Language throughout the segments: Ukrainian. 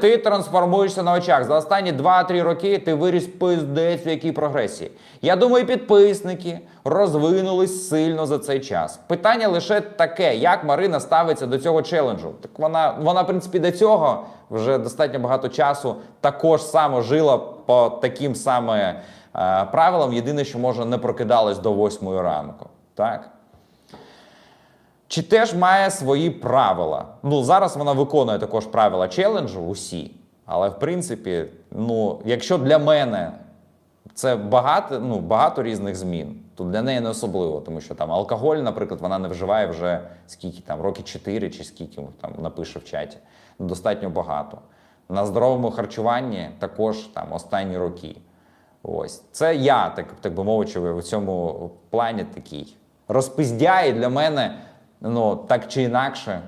Ти трансформуєшся на очах. За останні 2-3 роки ти виріс пиздець в якій прогресії. Я думаю, підписники розвинулись сильно за цей час. Питання лише таке: як Марина ставиться до цього челенджу? Так вона, вона, в принципі, до цього вже достатньо багато часу також само жила по таким саме е, правилам. Єдине, що може не прокидалась до 8 ранку. Так? Чи теж має свої правила? Ну, зараз вона виконує також правила челенджу усі. Але в принципі, ну, якщо для мене це багато, ну, багато різних змін, то для неї не особливо, тому що там алкоголь, наприклад, вона не вживає вже скільки там, роки 4 чи скільки там напише в чаті. Ну, достатньо багато. На здоровому харчуванні також там останні роки. Ось це я, так, так би мовити, в цьому плані такий. Розпиздяє для мене, ну так чи інакше,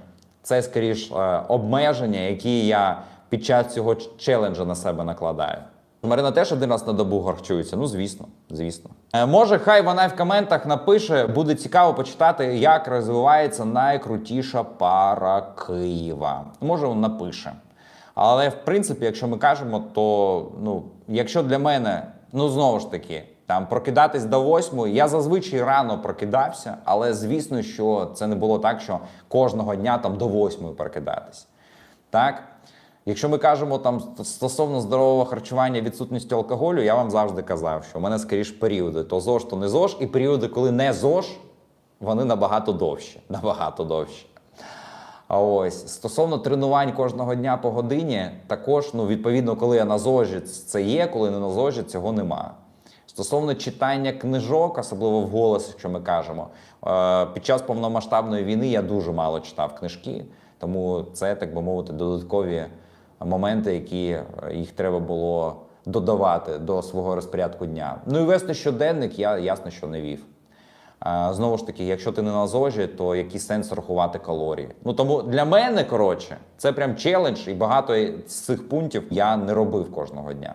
це скоріш е, обмеження, які я під час цього челенджа на себе накладаю. Марина теж один раз на добу харчується. Ну, звісно, звісно. Е, може, хай вона в коментах напише, буде цікаво почитати, як розвивається найкрутіша пара Києва. Може, він напише. Але в принципі, якщо ми кажемо, то ну, якщо для мене, ну знову ж таки, там прокидатись до восьмої, я зазвичай рано прокидався, але звісно, що це не було так, що кожного дня там до восьмої прокидатись. Так? Якщо ми кажемо там стосовно здорового харчування відсутністю алкоголю, я вам завжди казав, що у мене скоріш періоди то ЗОЖ, то не ЗОЖ, і періоди, коли не ЗОЖ, вони набагато довші. Набагато довші. А ось стосовно тренувань кожного дня по годині, також ну відповідно, коли я на зожі, це є, коли не на зожі, цього нема. Стосовно читання книжок, особливо вголос, якщо ми кажемо, е, під час повномасштабної війни я дуже мало читав книжки, тому це, так би мовити, додаткові моменти, які е, їх треба було додавати до свого розпорядку дня. Ну і вести щоденник я ясно, що не вів. Знову ж таки, якщо ти не на зожі, то який сенс рахувати калорії? Ну тому для мене коротше, це прям челендж, і багато з цих пунктів я не робив кожного дня.